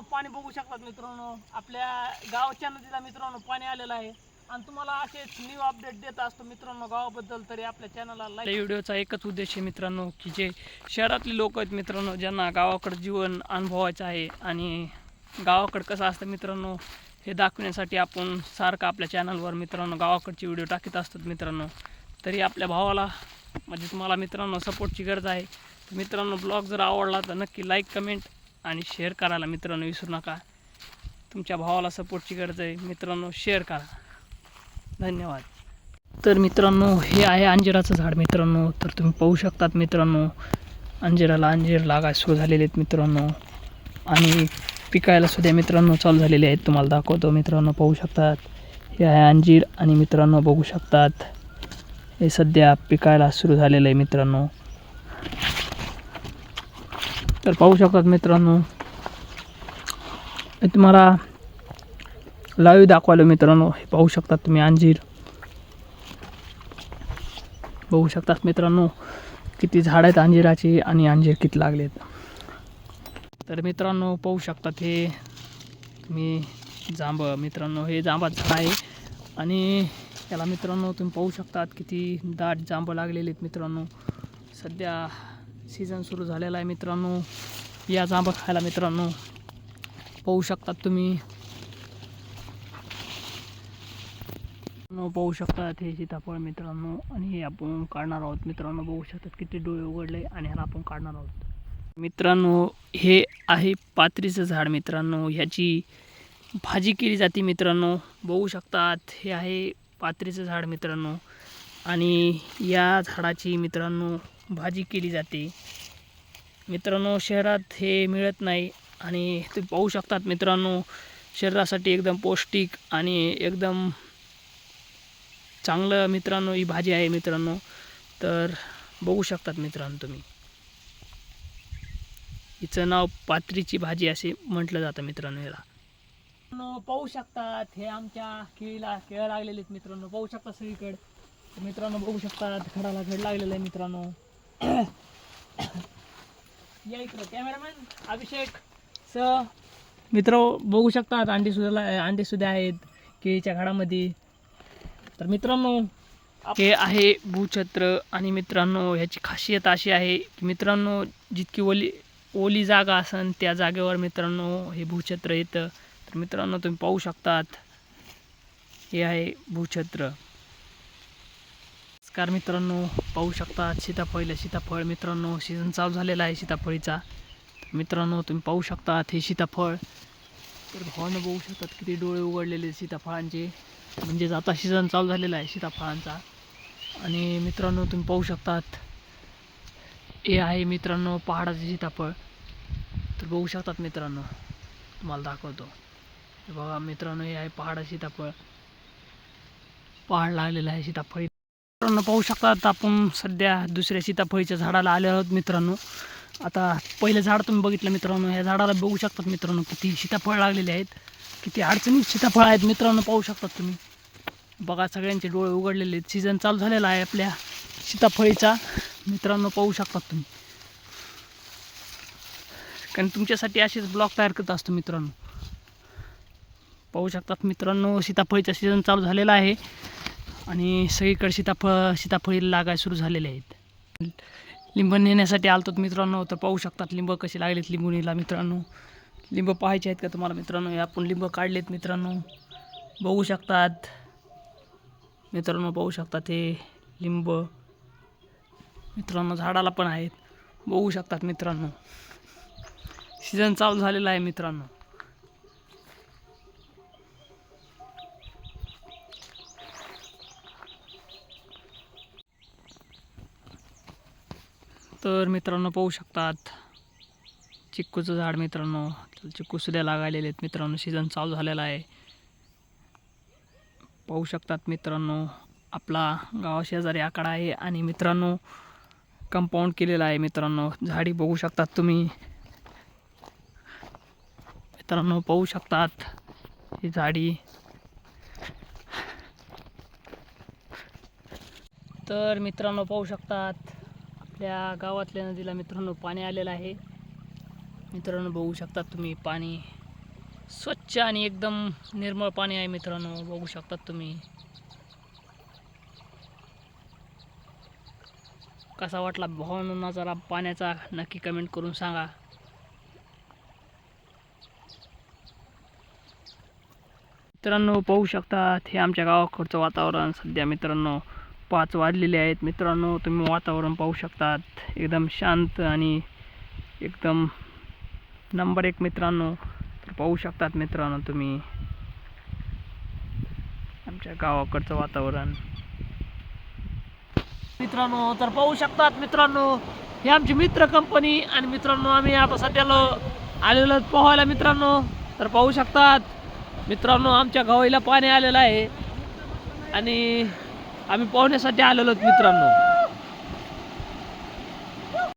पाणी बघू शकतात मित्रांनो. आपल्या गावच्या नदीला मित्रांनो पाणी आलेलं आहे. आणि तुम्हाला असेच न्यू अपडेट देत असतो मित्रांनो गावाबद्दल तरी आपल्या चॅनलला लाईक व्हिडिओचा एकच उद्देश आहे मित्रांनो की जे शहरातले लोक आहेत मित्रांनो ज्यांना गावाकडं जीवन अनुभवायचं आहे आणि गावाकडं कसं असतं मित्रांनो हे दाखवण्यासाठी आपण सारखं आपल्या चॅनलवर मित्रांनो गावाकडचे व्हिडिओ टाकीत असतात मित्रांनो. तरी आपल्या भावाला म्हणजे तुम्हाला मित्रांनो सपोर्टची गरज आहे. मित्रांनो ब्लॉग जर आवडला तर नक्की लाईक कमेंट आणि शेअर करायला मित्रांनो विसरू नका. तुमच्या भावाला सपोर्टची गरज आहे. मित्रांनो शेअर करा. धन्यवाद. तर मित्रांनो हे आहे अंजिराचं झाड मित्रांनो. तर तुम्ही पाहू शकतात मित्रांनो अंजिराला अंजीर लागायला सुरू झालेले आहेत मित्रांनो. आणि पिकायला सुद्धा मित्रांनो चालू झालेले आहेत. तुम्हाला दाखवतो मित्रांनो पाहू शकतात. हे आहे अंजीर आणि मित्रांनो बघू शकतात. हे सध्या पिकायला सुरू झालेलं आहे मित्रांनो. तर पाहू शकतात मित्रांनो. तुम्हाला लाईव्ह दाखवायला मित्रांनो. हे पाहू शकतात तुम्ही अंजीर. बघू शकतात मित्रांनो किती झाड आहेत अंजिराची आणि अंजीर किती लागलेत. तर मित्रांनो पाहू शकतात हे तुम्ही जांब मित्रांनो हे जांबाचं झाड आहे. आणि याला मित्रांनो तुम्ही पाहू शकतात किती दाट जांब लागलेले आहेत मित्रांनो. सध्या सीझन सुरू झालेला आहे मित्रांनो. या जांब खायला मित्रांनो. पाहू शकतात तुम्ही. पाहू शकतात हे सीताफळ मित्रांनो. आणि हे आपण काढणार आहोत. मित्रांनो बघू शकतात किती डोळे उघडले आणि ह्याला आपण काढणार आहोत. मित्रांनो हे आहे पात्रीचं झाड मित्रांनो. ह्याची भाजी केली जाते मित्रांनो. बघू शकतात हे आहे पात्रीचं झाड मित्रांनो. आणि या झाडाची मित्रांनो भाजी केली जाते. मित्रांनो शहरात हे मिळत नाही आणि ते पाहू शकतात मित्रांनो शरीरासाठी एकदम पौष्टिक आणि एकदम चांगलं मित्रांनो ही भाजी आहे मित्रांनो. तर बघू शकतात मित्रांनो तुम्ही. हिचं नाव पात्रीची भाजी असे म्हटलं जातं मित्रांनो याला. पाहू शकतात हे आमच्या केळीला केळं लागलेले आहेत मित्रांनो. पाहू शकतात सगळीकडे. मित्रांनो बघू शकतात घडाला घड लागलेलं आहे मित्रांनो. या इकडं कॅमेरामॅन अभिषेक स मित्र बघू शकतात अंडी सुद्धा अंडी सुद्धा आहेत केळीच्या घाडामध्ये तर मित्रांनो हे आहे भूछत्र आणि मित्रांनो ह्याची खासियत अशी आहे की मित्रांनो जितकी ओली ओली जागा असन त्या जागेवर मित्रांनो हे भूछत्र येतं. तर मित्रांनो तुम्ही पाहू शकतात हे आहे भूछत्र. नमस्कार मित्रांनो पाहू शकतात सीताफळीला सीताफळ. मित्रांनो सीझन चालू झालेला आहे सीताफळीचा. मित्रांनो तुम्ही पाहू शकतात हे सीताफळ. तर भावानं बघू शकतात किती डोळे उघडलेले सीताफळांचे. म्हणजेच आता सीझन चालू झालेला आहे सीताफळांचा. आणि मित्रांनो तुम्ही पाहू शकतात हे आहे मित्रांनो पहाडाचे सीताफळ. तर बघू शकतात मित्रांनो तुम्हाला दाखवतो. बघा मित्रांनो हे आहे पहाडाचे सीताफळ. पहाड लागलेलं आहे सीताफळी. मित्रांनो पाहू शकतात आपण सध्या दुसऱ्या सीताफळीच्या झाडाला आले आहोत मित्रांनो. आता पहिलं झाड तुम्ही बघितलं मित्रांनो ह्या झाडाला बघू शकतात मित्रांनो किती सीताफळ लागलेले आहेत. किती अडचणीत सीताफळ आहेत मित्रांनो पाहू शकतात तुम्ही. बघा सगळ्यांचे डोळे उघडलेले आहेत. सीझन चालू झालेला आहे आपल्या सीताफळीचा. मित्रांनो पाहू शकतात तुम्ही. कारण तुमच्यासाठी असेच ब्लॉग तयार करत असतो मित्रांनो. पाहू शकतात मित्रांनो सीताफळीचा सीझन चालू झालेला आहे. आणि सगळीकडे सीताफळ सीताफळी लागायला सुरू झालेले आहेत. लिंब नेण्यासाठी आलतो मित्रांनो तर पाहू शकतात लिंब कसे लागलेत लिंबुणीला मित्रांनो. लिंब पाहायचे आहेत का तुम्हाला मित्रांनो? हे आपण लिंब काढलेत मित्रांनो. बघू शकतात. मित्रांनो पाहू शकतात हे लिंब. मित्रांनो झाडाला पण आहेत. बघू शकतात मित्रांनो. सीझन चालू झालेला आहे मित्रांनो. तर मित्रांनो पाहू शकतात. चिक्कूचं झाड मित्रांनो त्याला चिक्कू सुद्धा लागायलेले आहेत मित्रांनो. सीझन चालू झालेला आहे. पाहू शकतात मित्रांनो आपला गावाशेजारी आकडा आहे आणि मित्रांनो कंपाऊंड केलेला आहे मित्रांनो. झाडी बघू शकतात तुम्ही. मित्रांनो पाहू शकतात ही झाडी. तर मित्रांनो पाहू शकतात आपल्या गावातल्या नदीला मित्रांनो पाणी आलेलं आहे. मित्रांनो बघू शकतात तुम्ही पाणी स्वच्छ आणि एकदम निर्मळ पाणी आहे मित्रांनो बघू शकतात तुम्ही. कसा वाटला भावना नजारा पाण्याचा नक्की कमेंट करून सांगा. मित्रांनो पाहू शकतात हे आमच्या गावाकडचं वातावरण सध्या मित्रांनो. पाच वाजलेले आहेत मित्रांनो. तुम्ही वातावरण पाहू शकतात. एकदम शांत आणि एकदम नंबर एक मित्रांनो. तर पाहू शकतात मित्रांनो तुम्ही. आमच्या गावाकडचं वातावरण. मित्रांनो तर पाहू शकतात मित्रांनो ही आमची मित्र कंपनी आणि मित्रांनो आम्ही आता सध्याला आलेलो पोहायला मित्रांनो. तर पाहू शकतात मित्रांनो आमच्या गावाला पाणी आलेलं आहे. आणि आम्ही पाहुण्यासाठी आलेलो आहोत मित्रांनो.